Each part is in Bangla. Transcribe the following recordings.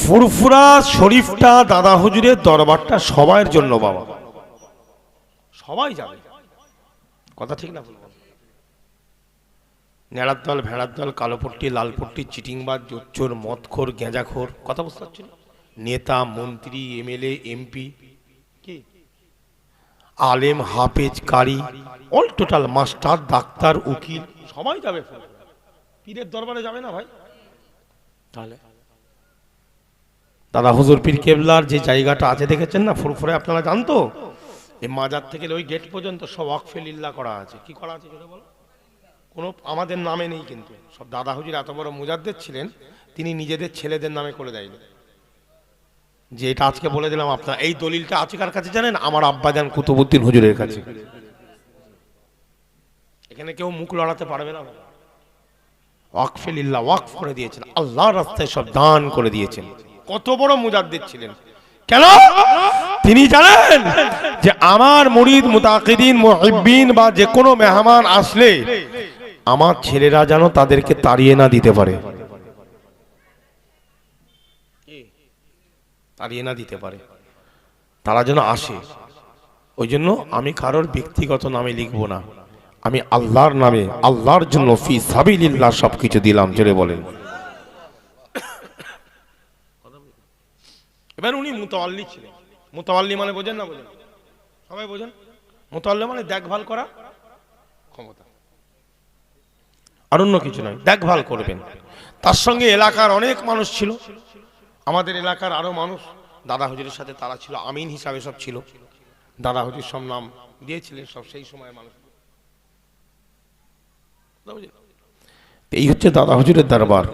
ফুরফুরা শরীফটা দাদা হুজুরের দরবারটা সবার জন্য বাবা। সবাই যাবে কথা ঠিক না নেড়ার দল, ভেড়ার দল, কালোপট্টি, লালপট্টি, চিটিংবাজ, জোচ্চোর, মদখোর গেঁজাখোর কথা বুঝতে পারছি নেতা, মন্ত্রী, এমএলএ, এমপি, কি? আলেম, হাফেজ, কারি, অল টোটাল মাস্টার, ডাক্তার, উকিল, সবাই যাবে। পীরের দরবারে যাবে না ভাই? তাহলে? দাদা হুজুর পীর কেবলার যে জায়গাটা আছে, দেখেছেন না? ফুরফুরে, আপনারা জানতো? এই মাজার থেকে ওই গেট পর্যন্ত সব ওয়াকফে লিল্লা করা আছে। কি করা আছে জোরে বলো? কোনো, আমাদের নামে নেই কিন্তু। সব দাদা হুজুর এত বড় মুজাদ্দের ছিলেন, তিনি নিজেদের ছেলেদের নামে করে দেয়নি। যে এটা আজকে বলে দিলাম আপনার, এই দলিলটা আছে কার কাছে জানেন? আমার আব্বাজান কুতুবুদ্দিন হুজুরের কাছে। এখানে কেউ মুখ লড়াতে পারবে না। ওয়াকফে লিল্লা, ওয়াকফ করে দিয়েছেন। আল্লাহর রাস্তায় সব দান করে দিয়েছেন। কত বড় মুজাদ্দিদ ছিলেন। কেন? তিনি জানেন যে আমার মুরিদ, মুতাকিদিন, মুহিব্বিন বা যে কোনো মেহমান আসলে আমার ছেলেরা যেন তাদেরকে তাড়িয়ে না দিতে পারে। তাড়িয়ে না দিতে পারে। তারা যেন আসে। ওই জন্য আমি কারোর ব্যক্তিগত নামে লিখব না। আমি আল্লাহর নামে, আল্লাহর জন্য ফি সাবিলিল্লাহ সবকিছু দিলাম, জোরে বলেন। এবার উনি মুতাল্লি ছিলেন। মুতাল্লি মানে বোঝেন না বোঝেন? সবাই বোঝেন? মুতাল্লি মানে দেখভাল করা ক্ষমতা। আর অন্য কিছু নয়, দেখভাল করবেন। তার সঙ্গে এলাকার অনেক মানুষ ছিল। আমাদের এলাকার আরও মানুষ, দাদা হুজুরের সাথে তারা ছিল, আমিন হিসাবে সব ছিল। দাদা হুজুর সব নাম দিয়েছিলেন সব সেই সময় মানুষ। এই হচ্ছে দাদা হুজুরের দরবার।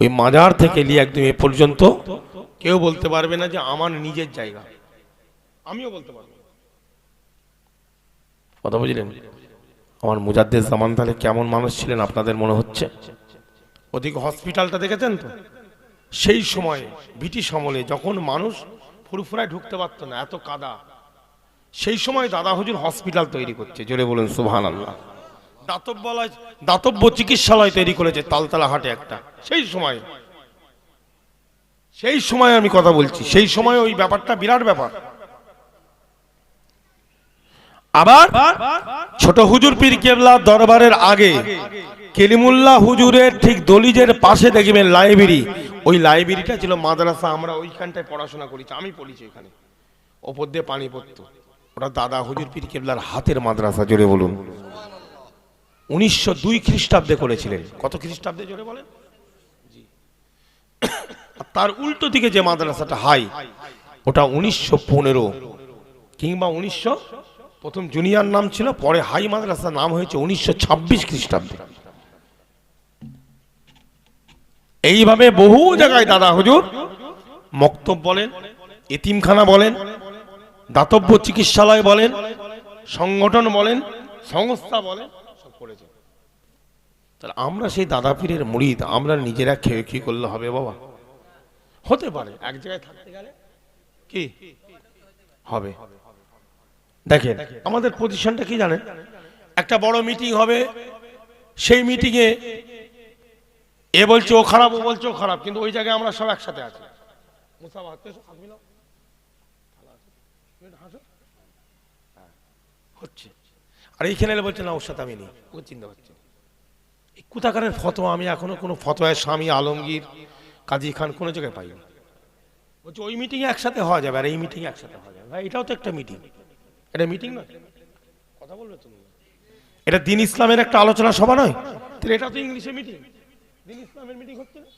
ওই মাজার থেকে নিয়ে একদম এ পর্যন্ত কেউ বলতে পারবে না যে আমার নিজের জায়গা। আমিও বলতে পারব। কথা বুঝলেন? আমার মুজাদ্দের জামান তাহলে কেমন মানুষ ছিলেন আপনাদের মনে হচ্ছে? ওদিকে হসপিটালটা দেখেছেন তো? সেই সময়ে ব্রিটিশ আমলে যখন মানুষ ফুরফুরায় ঢুকতে পারতো না, এত কাদা। সেই সময় দাদা হুজুর হসপিটাল তৈরি করছে, জোরে বলুন সুবহান আল্লাহ দাতব্য চিকিৎসালয় তৈরি করেছে তালতলা হাটে একটা। সেই সময় সেই সময় আমি কথা বলছি। সেই সময় ওই ব্যাপারটা বিরাট ব্যাপার। আবার ছোট হুজুর পীর কেবলা দরবারের আগে কেলিমুল্লাহ হুজুরের ঠিক দলিজের পাশে দেখবেন লাইব্রেরি। ওই লাইব্রেরিটা ছিল মাদ্রাসা, আমরা ওইখানটায় পড়াশোনা করেছি। আমি পড়েছি এখানে ওপর দিয়ে পানি পড়তো। ওটা দাদা হুজুর পীর কেবলার হাতের মাদ্রাসা, জোরে বলুন। উনিশশো দুই খ্রিস্টাব্দে করেছিলেন। কত খ্রিস্টাব্দে জোরে বলেন? তার উল্টো দিকে যে মাদ্রাসাটা হাই, ওটা উনিশশো পনেরো কিংবা উনিশশো প্রথম জুনিয়র নাম ছিল, পরে হাই মাদ্রাসার নাম হয়েছে উনিশশো ছাব্বিশ খ্রিস্টাব্দে। এইভাবে বহু জায়গায় দাদা হুজুর মক্তব বলেন, এতিমখানা বলেন, দাতব্য চিকিৎসালয় বলেন, সংগঠন বলেন, সংস্থা বলেন সব করেছে। তাহলে আমরা সেই দাদা পীরের মুড়িদ আমরা নিজেরা খেয়ে কি করলে হবে বাবা? হতে পারে এক জায়গায় থাকতে গেলে। কি? হবে। দেখেন আমাদের পজিশনটা কি জানেন? একটা বড় মিটিং হবে সেই মিটিংয়ে এ বলছে ও খারাপ ও বলছে ও খারাপ কিন্তু ওই জায়গায় আমরা সব একসাথে আছি। হচ্ছে। আর এইখানে এলে বলছে না ওর সাথে আমি নেই। ও চিন্তা করছে এই কুতাকারের ফতোয়া আমি এখনও কোনো ফতোয়ায় স্বামী আলমগীর কাজী খান কোনো জায়গায় পাই না বলছে ওই মিটিংয়ে একসাথে হওয়া যাবে আর এই মিটিংয়ে একসাথে হওয়া যাবে। ভাই এটাও তো একটা মিটিং এটা মিটিং নয় কথা বলবে তুমি। এটা দিন ইসলামের একটা আলোচনা সভা নয়? তাহলে এটা তো ইংলিশে মিটিং দিন ইসলামের মিটিং হচ্ছে না?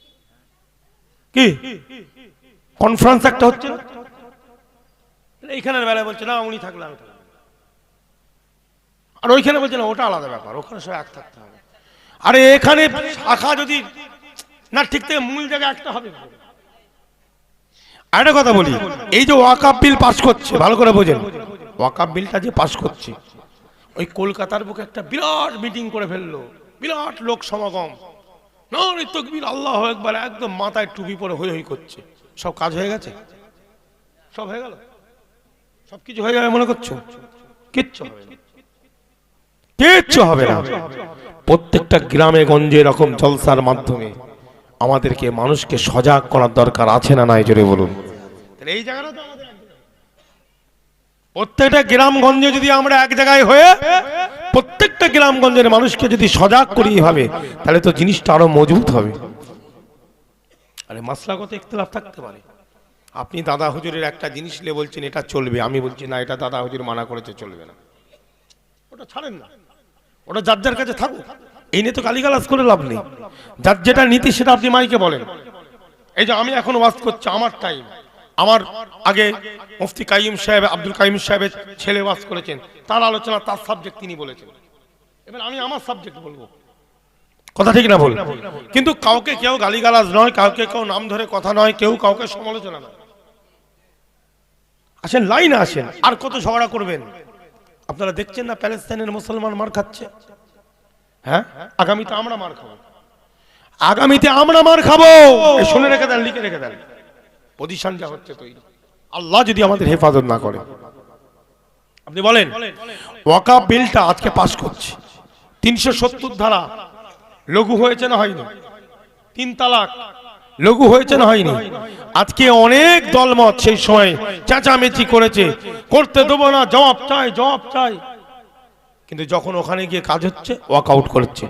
কি? কনফারেন্স একটা হচ্ছে না? এইখানের বেলায় বলছে না উনি থাকলে আমি। আর ওইখানে বলছে না ওটা আলাদা ব্যাপার, ওখানে সব এক থাকতে হবে। আরে এখানে শাখা যদি না, ঠিক থেকে মূল জায়গায় একটা হবে। আরেকটা কথা বলি, এই যে ওয়াকাপ বিল পাস করছে, ভালো করে বোঝেন ওয়াকাপ বিলটা যে পাস করছে, ওই কলকাতার বুকে একটা বিরাট মিটিং করে ফেলল, বিরাট লোক সমাগম। তকবির, আল্লাহ একবার একদম মাথায় টুপি পরে হই হই করছে। সব কাজ হয়ে গেছে? সব হয়ে গেল? সব কিছু হয়ে যাবে মনে করছ? কিচ্ছু হবে না। কিচ্ছু হবে না। প্রত্যেকটা গ্রামে, গঞ্জে এরকম জলসার মাধ্যমে আমাদেরকে, মানুষকে সজাগ করার দরকার আছে না নাই, জোরে বলুন। এই জায়গাটা। প্রত্যেকটা গ্রামগঞ্জে যদি আমরা এক জায়গায় হয়ে প্রত্যেকটা গ্রামগঞ্জের মানুষকে যদি সজাগ করি হবে তাহলে তো জিনিসটা আরও মজবুত হবে। আরে মাসলাগত ইখতলাফ থাকতে পারে? আপনি দাদা হুজুরের একটা জিনিস নিয়ে বলছেন, এটা চলবে। আমি বলছি, না, এটা দাদা হুজুর মানা করেছে, চলবে না। ওটা ছাড়েন না। ওটা যার যার কাছে থাকুক। এই নিয়ে তো গালিগালাজ করে লাভ নেই। যার যেটা নীতি, সেটা আপনি মাইকে বলেন। এই যে আমি এখন ওয়াজ করছি, আমার টাইম আমার আগে মুফতি কাইম সাহেব, আব্দুল কাইম সাহেবের ছেলে ওয়াজ করেছেন। তার আলোচনা, তার সাবজেক্ট তিনি বলেছেন। এবার আমি আমার সাবজেক্ট বলব। কথা ঠিক না বল কিন্তু কাউকে কেউ গালিগালাজ নয়, কাউকে কেউ নাম ধরে কথা নয়, কেউ কাউকে সমালোচনা নয়। আসেন, লাইনে আসেন। আর কত ঝগড়া করবেন? আপনারা দেখছেন না প্যালেস্তাইনের মুসলমান মার খাচ্ছে? হ্যাঁ? আগামীতে আমরা মার খাব। আগামীতে আমরা মার খাব। শুনে রেখে দেন, লিখে রেখে দেন। পজিশন যা হচ্ছে তৈরি। আল্লাহ যদি আমাদের হেফাজত না করে। আপনি বলেন, ওয়াকা বিলটা আজকে পাশ করছে। তিনশো সত্তর ধারা। লঘু হয়েছে না হয়নি? তিন তালাক। লঘু হয়েছে না হয়নি? আজকে অনেক দলমত সেই সময় চেঁচামেচি করেছে। করতে দেবো না, জবাব চাই জবাব চাই। কিন্তু যখন ওখানে গিয়ে কাজ হচ্ছে ওয়াক আউট করছে।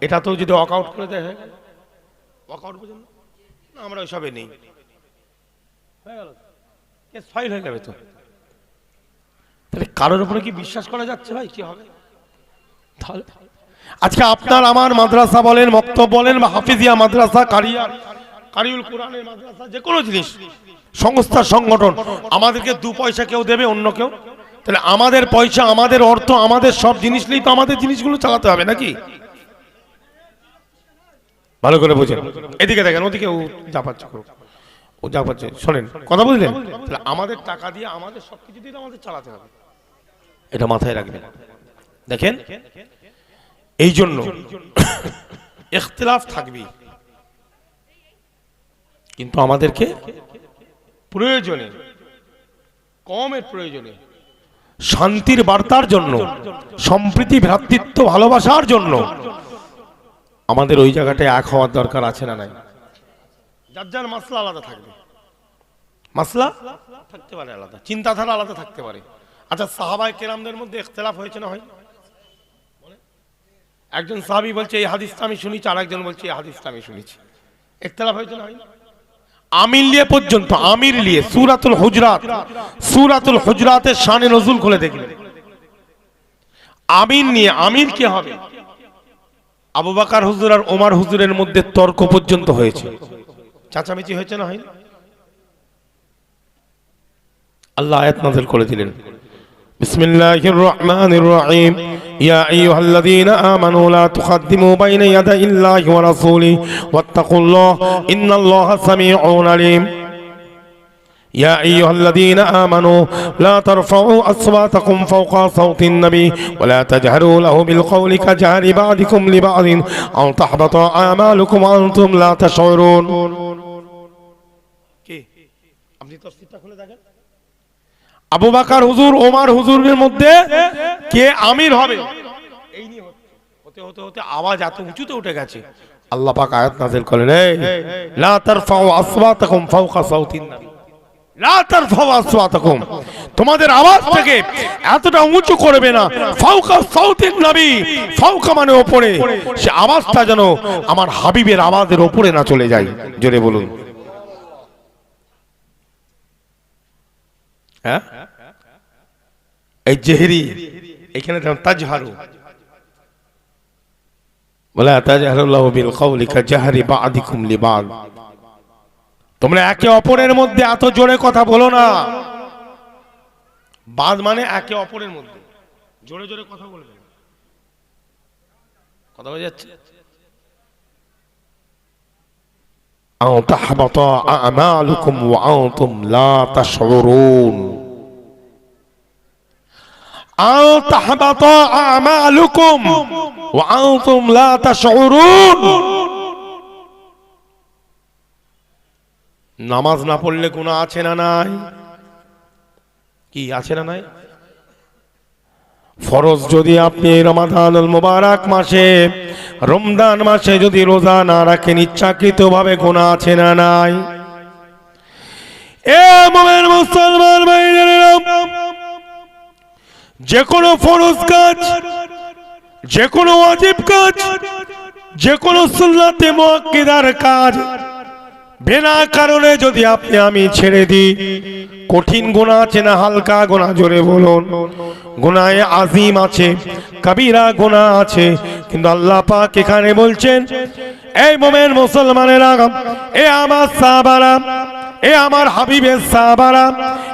এটা তো যদি ওয়াক আউট করে দেয় ওয়াক আউট না? আমরা ওইসবে নেই। ফাইল হয়ে যাবে তো। তাহলে কারোর উপরে কি বিশ্বাস করা যাচ্ছে ভাই? কি হবে? তাহলে আজকে আপনার, আমার মাদ্রাসা বলেন, মক্তব বলেন বা হাফিজিয়া মাদ্রাসা, কারিয়া কারিউল কোরআনের মাদ্রাসা যে কোনো জিনিস। সংস্থা, সংগঠন, আমাদেরকে দু পয়সা কেউ দেবে, অন্য কেউ। তাহলে আমাদের পয়সা, আমাদের অর্থ, আমাদের সব জিনিস নিয়েই তো আমাদের জিনিসগুলো চালাতে হবে নাকি? ভালো করে বোঝেন। এদিকে দেখেন, ওদিকে ও যা পাচ্ছে। ও যা পাচ্ছে, শোনেন, কথা বুঝলেন? তাহলে আমাদের টাকা দিয়ে আমাদের সবকিছু দিয়ে আমাদের চালাতে হবে। এটা মাথায় রাখবেন। দেখেন? এই জন্য ইখতিলাফ থাকবে কিন্তু আমাদেরকে প্রয়োজনে কমের প্রয়োজনে শান্তির বার্তার জন্য সম্প্রীতি ভ্রাতৃত্ব ভালোবাসার জন্য আমাদের ওই জায়গাটায় এক হওয়ার দরকার আছে না নাই? যার যার মাসলা আলাদা থাকবে। মাসলা? থাকতে পারে আলাদা চিন্তাধারা আলাদা থাকতে পারে। আচ্ছা সাহাবাই কেরামদের মধ্যে ইখতলাফ হয়েছে না হয়? একজন সাহাবি বলছে এই হাদিসটা আমি শুনেছি আর একজন বলছে এই হাদিসটা আমি শুনেছি। ইখতলাফ হয়েছে না হয়নি আমির পর্যন্ত, আমির লিয়ে সুরাতুল হুজরাত, সুরাতুল হুজরাতের শানে নজুল খুলে আমির নিয়ে, আমির হবে? আবু বাকার হুজুর আর ওমার হুজুরের মধ্যে তর্ক পর্যন্ত হয়েছে। চাচামিচি হয়েছে না হয় আল্লাহ আয়াত নাযিল করে দিলেন। বিসমিল্লাহির রহমানির রহিম। يا أيها الذين آمنوا لا تقدموا بين يدي الله ورسوله واتقوا الله إن الله سميع عليم يا أيها الذين آمنوا لا ترفعوا أصواتكم فوق صوت النبي ولا تجهروا له بالقول كجهر بعضكم لبعض أو تحبط أعمالكم وأنتم لا تشعرون আবু বাকার হুজুর ওমার হুজুরের মধ্যে কে আমির হবে? এই নিয়ে হতে হতে হতে আওয়াজ এত উঁচুতে উঠে গেছে। আল্লাহ পাক আয়াত নাযিল করলেন এই লা তারফাউ আসওয়াতাকুম ফাওকা সাউতিন নবী। লা তারফাউ আসওয়াতাকুম। তোমাদের আওয়াজটাকে এতটা উঁচু করবে না। সাউতিন নবী। ফাওকা মানে উপরে সে আওয়াজটা যেন আমার হাবিবের আওয়াজের উপরে না চলে যায়। জোরে বলুন। হ্যাঁ? এই জেহেরি এখানে যেমন তাজহারু বলে তাজহারুল্লাহ বিল কওলি কাজহারি বাদিকুম লিবাদ তোমরা একে অপরের মধ্যে এত জোরে কথা বলো না বাদ মানে একে অপরের মধ্যে জোরে জোরে কথা বলবে না। কথা বোঝা যাচ্ছে أو تحبط أعمالكم وأنتم لا تشعرون নামাজ না পড়লে কোন আছে না নাই? কি, আছে না নাই? ফরজ যদি আপনি রমাদান মুবারক মাসে রমদান মাসে যদি রোজা না রাখেন, ইচ্ছাকৃতভাবে কোন আছে না নাই? এ মোমেন মুসলমান ভাই যে কোনো ফরজ কাজ, যে কোনো ওয়াজিব কাজ, যে কোনো সুন্নাতে মুআক্কিদার কাজ, বিনা কারণে যদি আপনি আমি ছেড়ে দিই, কঠিন গুণা আছে না হালকা গুণা? জোরে বলুন। গুনায় আজিম আছে, কবিরা গুণা আছে, কিন্তু আল্লাহ পাক এখানে বলছেন, এই মোমেন মুসলমানেরা, এ আমার সাহাবারা এ আমার হাবিবের সাহাবারা,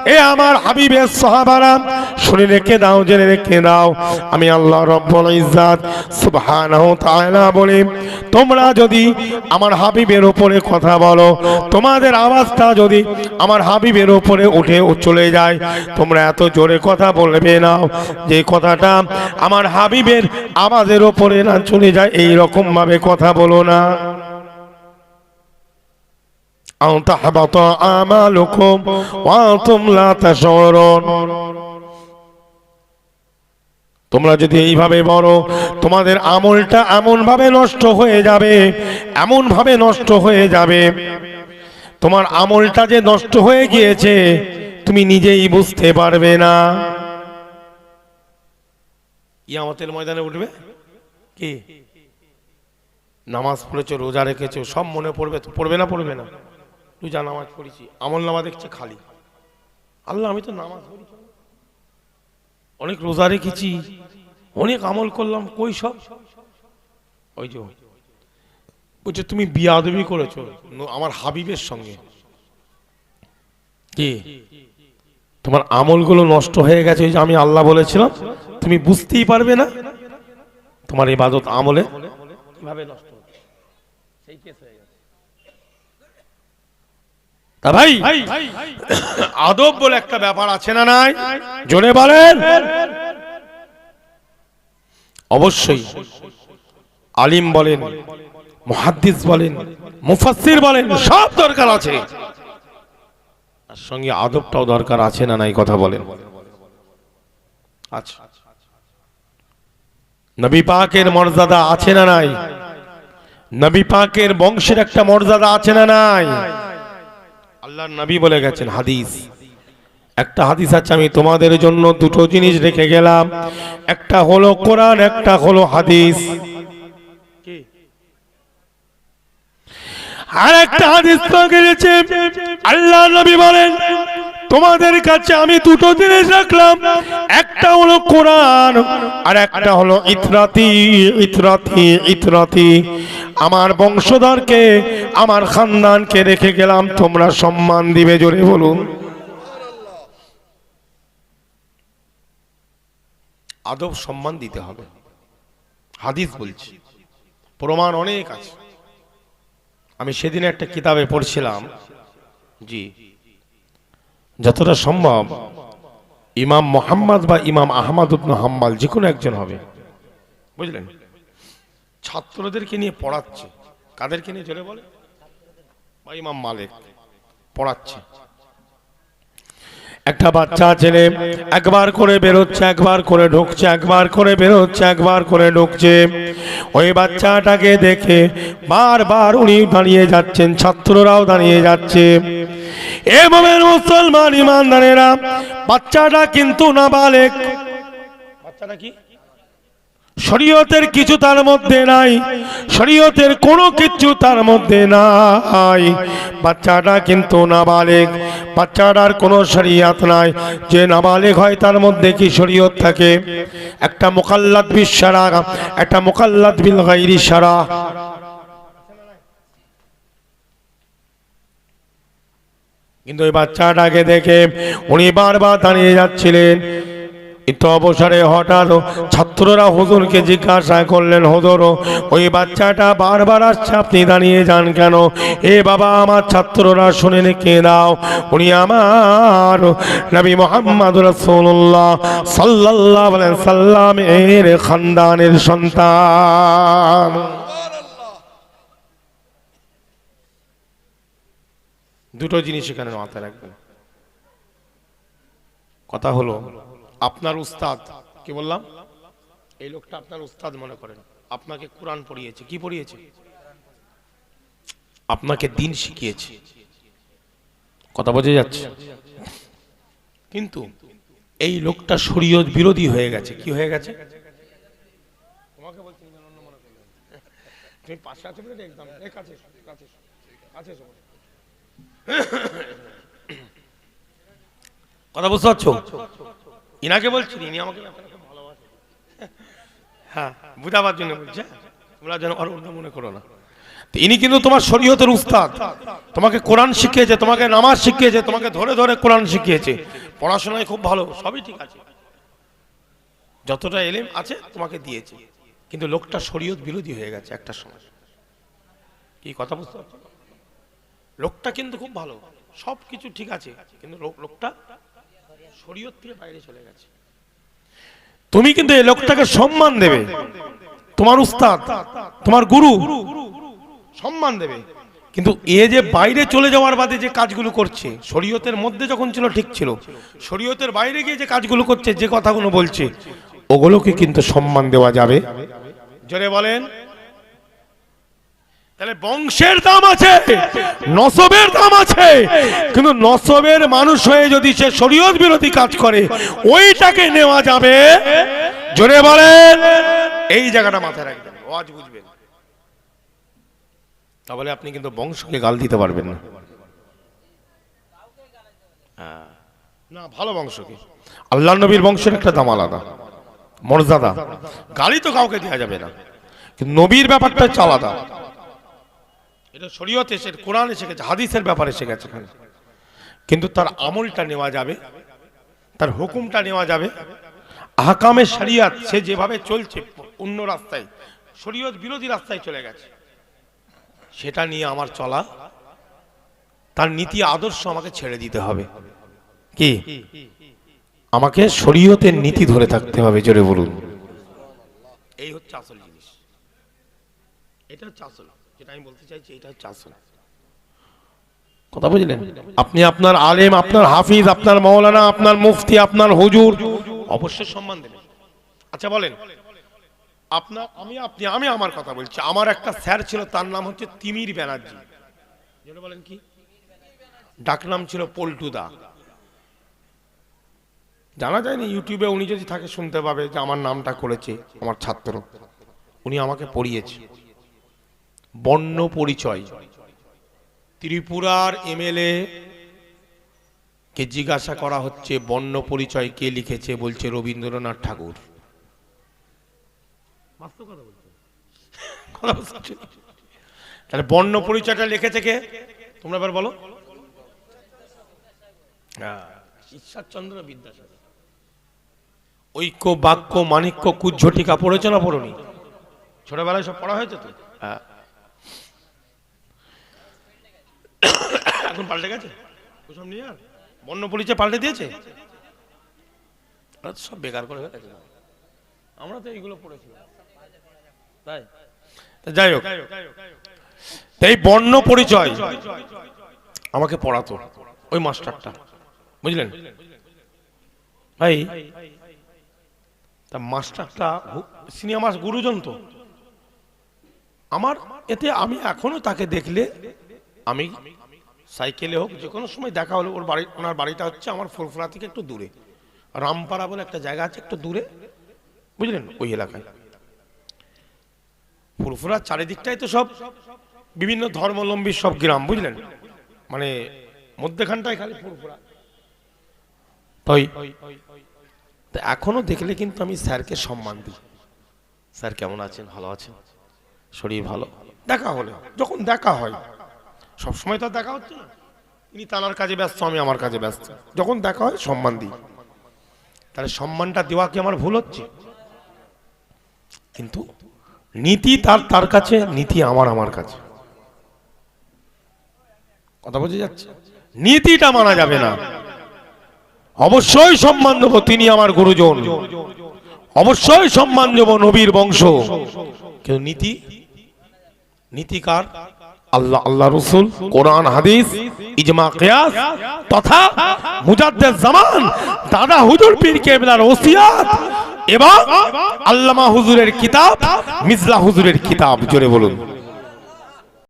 এ আমার হাবিবের সাহাবারা। শুনে রেখে দাও, জেনে রেখে দাও। আমি আল্লাহ রব্বুল ইজ্জাত সুবহানাহু তাআলা বলি, তোমরা যদি আমার হাবিবের উপরে কথা বলো, তোমাদের আওয়াজটা যদি আমার হাবিবের উপরে উঠে চলে যায়, তোমরা এত জোরে কথা বলবে না। যে কথাটা আমার হাবিবের আওয়াজের উপরে না চলে যায় এই রকম ভাবে কথা বলো না। أن تحبط أعمالكم وأنتم لا تشعرون তোমরা যদি এইভাবে বলো তোমাদের আমলটা এমন ভাবে নষ্ট হয়ে যাবে এমন ভাবে নষ্ট হয়ে যাবে তোমার আমলটা যে নষ্ট হয়ে গিয়েছে তুমি নিজেই বুঝতে পারবে না ইয়ামতের ময়দানে উঠবে কি নামাজ পড়েছো রোজা রেখেছো সব মনে পড়বে তো পড়বে না পড়বে না রোজা নামাজ পড়েছি, আমল নামা দেখছে খালি। আল্লাহ, আমি তো নামাজ পড়ি অনেক রোজা রেখেছি, অনেক আমল করলাম, কই সব? ওই যে বলছে তুমি বিয়াদবি করেছ আমার হাবিবের সঙ্গে। কি? তোমার আমলগুলো নষ্ট হয়ে গেছে যে আমি আল্লাহ বলেছিলাম, তুমি বুঝতেই পারবে না? তোমার ইবাদত আমলে কীভাবে নষ্ট হয়ে গেছে। তা ভাই আদব বলে একটা ব্যাপার আছে না নাই। জোরে বলেন। অবশ্যই আলিম বলেন মুহাদ্দিস বলেন মুফাসসির বলেন সব দরকার আছে। তার সঙ্গে আদবটাও দরকার আছে না নাই কথা বলেন। আচ্ছা। নবী পাকের মর্যাদা আছে না নাই? নবী পাকের বংশের একটা মর্যাদা আছে না নাই? আল্লাহর নবী বলে গেছেন হাদিস। একটা হাদিস আছে আমি তোমাদের জন্য দুটো জিনিস রেখে গেলাম। একটা হলো কোরআন একটা হলো হাদিস। আর একটা হাদিস তো গেছে আল্লাহ নবী বলেন তোমাদের কাছে আমি দুটো জিনিস রাখলাম। একটা হলো কোরআন, আর একটা হলো ইতরাতি ইতরাতি ইতরাতি। আমার বংশধরকে, আমার খানদানকে রেখে গেলাম, তোমরা সম্মান দিবে জোরে বলুন। আদব সম্মান দিতে হবে। হাদিস বলছি। প্রমাণ অনেক আছে। আমি সেদিন একটা কিতাবে পড়ছিলাম। জি। যতটা সম্ভব ইমাম মোহাম্মদ বা ইমাম আহমদ উবনু হাম্বাল যে কোনো একজন হবে। বুঝলেন? ছাত্রদেরকে নিয়ে পড়াচ্ছে। কাদেরকে নিয়ে চলে বলে বা ইমাম মালিক পড়াচ্ছে। একটা বাচ্চা ছেলে একবার করে বেরোচ্ছে, একবার করে ঢুকছে, একবার করে বেরোচ্ছে, একবার করে ঢুকছে। ওই বাচ্চাটাকে দেখে বারবার উনি দাঁড়িয়ে যাচ্ছেন, ছাত্ররাও দাঁড়িয়ে যাচ্ছে। এভাবে মুসলমান ইমানদারেরা বাচ্চাটা কিন্তু নাবালেক। বাচ্চাটা কি? শরীয়তের কিছু তার মধ্যে নাই, শরীয়তের কোনো কিছু তার মধ্যে নাই। বাচ্চাটা কিন্তু নাবালেক, বাচ্চাটার কোনো শরিয়াত নাই। যে নাবালেক হয় তার মধ্যে কি শরীয়ত থাকে? একটা মোকাল্লাদ বিসারা একটা মোকাল্লাদ বিল গাইরি সারা। কিন্তু ওই বাচ্চাটাকে দেখে উনি বারবার দাঁড়িয়ে যাচ্ছিলেন। কিন্তু অবসরে হঠাৎ ছাত্ররা হুজুরকে জিজ্ঞাসা করলেন, হুজুর, ওই বাচ্চাটা বারবার আসছে, আপনি দাঁড়িয়ে যান কেন? এ বাবা, আমার ছাত্ররা শুনে রেখে দাও। উনি আমার নবী মোহাম্মদ রসুল্লাহ সাল্লাল্লাহু আলাইহি সাল্লাম এর খানদানের সন্তান। দুটো জিনিস এখানে মাথায় রাখবেন। কথা হলো, আপনার উস্তাদ, কি বললাম? এই লোকটা আপনার উস্তাদ মনে করেন। আপনাকে কোরআন পড়িয়েছে। কি পড়িয়েছে? আপনাকে দিন শিখিয়েছে। কথা বোঝা যাচ্ছে? কিন্তু এই লোকটা শরীয়ত বিরোধী হয়ে গেছে। কি হয়ে গেছে? তোমাকে বলছি। তুমি পাশে আছো কাছে কাছে। কথা বুঝতে পারছ? ইনাকে বলছি ইনি আমাকে হ্যাঁ। বুঝাবার জন্য বলছে। তোমরা যেন আর অন্য মনে করো না। ইনি কিন্তু তোমার শরীয়তের উস্তাদ। তোমাকে কোরআন শিখিয়েছে তোমাকে নামাজ শিখিয়েছে তোমাকে ধরে ধরে কোরআন শিখিয়েছে। পড়াশোনায় খুব ভালো সবই ঠিক আছে। যতটা এলেম আছে তোমাকে দিয়েছে। কিন্তু লোকটা শরীয়ত বিরোধী হয়ে গেছে একটা সময়। কি কথা বুঝতে পারছ? লোকটা কিন্তু খুব ভালো। সব কিছু ঠিক আছে, কিন্তু লোক- লোকটা শরীয়ত থেকে বাইরে চলে গেছে। তুমি কিন্তু এই লোকটাকে সম্মান দেবে। তোমার উস্তাদ, তোমার গুরু সম্মান দেবে। কিন্তু এ যে বাইরে চলে যাওয়ার বাদে যে কাজগুলো করছে, শরীয়তের মধ্যে যখন ছিল, ঠিক ছিল। শরীয়তের বাইরে গিয়ে যে কাজগুলো করছে, যে কথাগুলো বলছে, ওগুলোকে কিন্তু সম্মান দেওয়া যাবে। জোরে বলেন। তাহলে বংশের দাম আছে, নসবের দাম আছে। কিন্তু নসবের মানুষ হয়ে যদি সে শরীয়ত বিরোধী কাজ করে, ওইটাকে নেওয়া যাবে? জোরে বলেন। এই জায়গাটা মাথায় রাখবেন, ওয়াজ বুঝবেন। তাহলে আপনি কিন্তু বংশকে গাল দিতে পারবেন না। হ্যাঁ। না, ভালো বংশকে। আল্লাহ নবীর বংশের একটা দাম আলাদা, মর্যাদা। গালি তো কাউকে দেওয়া যাবে না। নবীর ব্যাপারটা হচ্ছে আলাদা। এটা শরীয়ত এসে কোরআন এসে গেছে, হাদিসের ব্যাপারে এসে গেছে কিন্তু তার আমলটা নেওয়া যাবে, তার হুকুমটা নেওয়া যাবে আহকামের শরিয়াত, সে যেভাবে চলছে অন্য রাস্তায়, শরীয়ত বিরোধী রাস্তায় চলে গেছে। সেটা নিয়ে আমার চলা, তার নীতি আদর্শ আমাকে ছেড়ে দিতে হবে। কি? আমাকে শরীয়তের নীতি ধরে থাকতে হবে, জোরে বলুন। এই হচ্ছে আসল জিনিস। এটা হচ্ছে আসল। কথা বুঝলেন? আপনি আপনার আলেম, আপনার হাফিজ, আপনার মৌলানা আপনার মুফতি, আপনার হুজুর অবশ্যই সম্মান দেবেন। আচ্ছা বলেন। আপনার আমি, আপনি, আমি আমার কথা বলছি। আমার একটা স্যার ছিল, তার নাম হচ্ছে তিমির ব্যানার্জি। যেটা বলেন কি? ডাকনাম ছিল পল্টুদা। জানা যায়নি, ইউটিউবে উনি যদি থাকে, শুনতে পাবে যে আমার নামটা করেছে আমার ছাত্র। উনি আমাকে পড়িয়েছে। বর্ণ পরিচয়। ত্রিপুরার এমএলএ কে জিজ্ঞাসা করা হচ্ছে বর্ণ পরিচয় কে লিখেছে বলছে রবীন্দ্রনাথ ঠাকুর? তাহলে বর্ণ পরিচয়টা লিখেছে কে? তোমরা এবার বলো। হ্যাঁ, ঈশ্বরচন্দ্র বিদ্যাসাগর। ঐক্য বাক্য মাণিক্য কুজ্ঝটিকা পড়েছো না পড়নি? ছোটবেলায় সব পড়া হয়েছে তো? হ্যাঁ। এখন পাল্টে গেছে? ওসব নিয়ে আর? বর্ণ পরিচয় পাল্টে দিয়েছে? সব বেকার করে গেছে আমরা তো এইগুলো পড়েছিলাম। তাই? যাই হোক। এই বর্ণ পরিচয় আমাকে পড়াতো ওই মাস্টারটা। বুঝলেন? ভাই তা মাস্টারটা তিনি আমার গুরুজন তো। আমার এতে আমি এখনও তাকে দেখলে আমি সাইকেলে হোক, যে কোনো সময় দেখা হলো, ওর বাড়ি, ওনার বাড়িটা হচ্ছে আমার ফুলফুলা থেকে একটু দূরে। রামপাড়া বলে একটা জায়গা আছে, একটু দূরে, বুঝলেন? ওই এলাকায়। ফুরফুরার চারিদিকটাই তো সব বিভিন্ন ধর্মলম্বী সব গ্রাম, বুঝলেন? মানে মধ্যখানটায় খালি ফুরফুরা তাই তো এখনও দেখলে কিন্তু আমি স্যারকে সম্মান দিই। স্যার কেমন আছেন? ভালো আছেন? শরীর ভালো? দেখা হলো। যখন দেখা হয় সব সময় তো দেখা হচ্ছে না। তিনি তানার কাজে ব্যস্ত, আমি আমার কাজে ব্যস্ত। যখন দেখা হয়, সম্মান দিই। তাহলে সম্মানটা দেওয়া কি আমার ভুল হচ্ছে? কিন্তু নীতি তার তার কাছে, নীতি আমার আমার কাছে। কথা বোঝা যাচ্ছে? নীতিটা মানা যাবে না। অবশ্যই সম্মান দেবো তিনি আমার গুরুজন। অবশ্যই সম্মান দেব নবীর বংশ। কিন্তু নীতি নীতিকার আল্লাহ আল্লাহ রসুল, কোরআন, হাদিস, ইজমা, কিয়াস, তথা মুজাদ্দেদ জামান, দাদা হুজুর পীর কেবলার ওসিয়াত, এবং আল্লামা হুজুরের কিতাব, মিজলা হুজুরের কিতাব, জোরে বলুন।